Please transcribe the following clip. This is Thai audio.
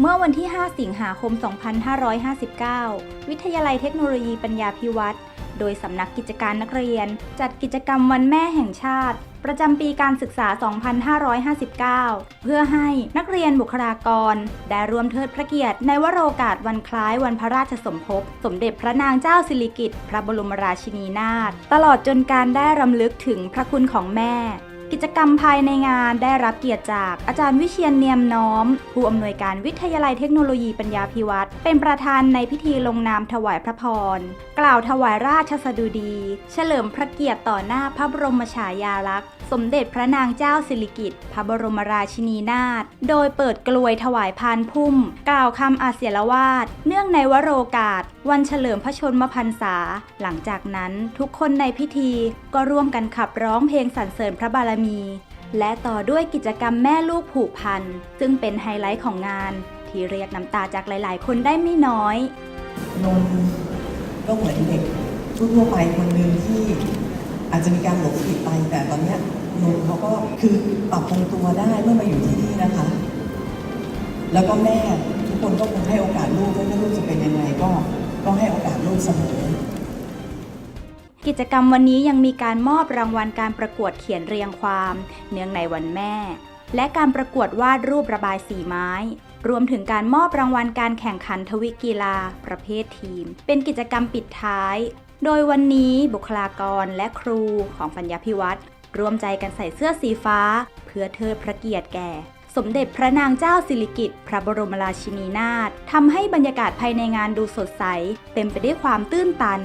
เมื่อวันที่ 5 สิงหาคม 2559 วิทยาลัยเทคโนโลยีปัญญาพิวัตรโดยสำนักกิจการนักเรียน จัดกิจกรรมวันแม่แห่งชาติ ประจำปีการศึกษา 2559 เพื่อให้นักเรียนบุคลากร ได้ร่วมเทิดพระเกียรติในวโรกาสวันคล้ายวันพระราชสมภพ สมเด็จพระนางเจ้าสิริกิติ์พระบรมราชินีนาถตลอดจนการได้รำลึกถึงพระคุณของแม่ กิจกรรมภายในงานได้รับเกียรติจากอาจารย์วิเชียนเนียมน้อม ผู้อำนวยการวิทยาลัยเทคโนโลยีปัญญาพิวัตรเป็นประธานในพิธีลงนามถวายพระพร กล่าวถวายราชสดุดี เฉลิมพระเกียรติต่อหน้าพระบรมฉายาลักษณ์ สมเด็จพระนางเจ้าสิริกิติ์พระบรมราชินีนาถโดยเปิดกลวยถวายพานพุ่ม กล่าวคำอาเสียรวาดเนื่องในวโรกาส วันเฉลิมพระชนมพรรษา หลังจากนั้นทุกคนในพิธีก็ร่วมกันขับร้องเพลงสรรเสริญพระบารมี และต่อด้วยกิจกรรมแม่ลูกผูกพัน ซึ่งเป็นไฮไลท์ของงาน ที่เรียกน้ำตาจากหลาย ๆ คนได้ไม่น้อย นนท์ก็เหมือนเด็กทั่วไปคนหนึ่งที่อาจจะมีการหลงผิดไปแต่ตอนนี้นนท์เขาก็คือปรับปรุงตัวได้เมื่อมาอยู่ที่นี่นะคะ แล้วก็แม่ทุกคนก็คงให้โอกาสลูกไม่ว่าลูกจะเป็นยังไงก็ ก็ให้โอกาสลูกเสมอกิจกรรมวันนี้ยังมีการมอบรางวัลการประกวดเขียนเรียงความ เนื่องในวันแม่ และการประกวดวาดรูประบายสีไม้ รวมถึงการมอบรางวัลการแข่งขันทวิกีฬา ประเภททีม เป็นกิจกรรมปิดท้าย โดยวันนี้บุคลากรและครูของปัญญาพิวัตรร่วมใจกันใส่เสื้อสีฟ้า เพื่อเทิดพระเกียรติแก่ สมเด็จพระนางเจ้าสิริกิติ์พระบรมราชินีนาถทำให้บรรยากาศภายในงานดูสดใส เต็มไปด้วยความตื้นตัน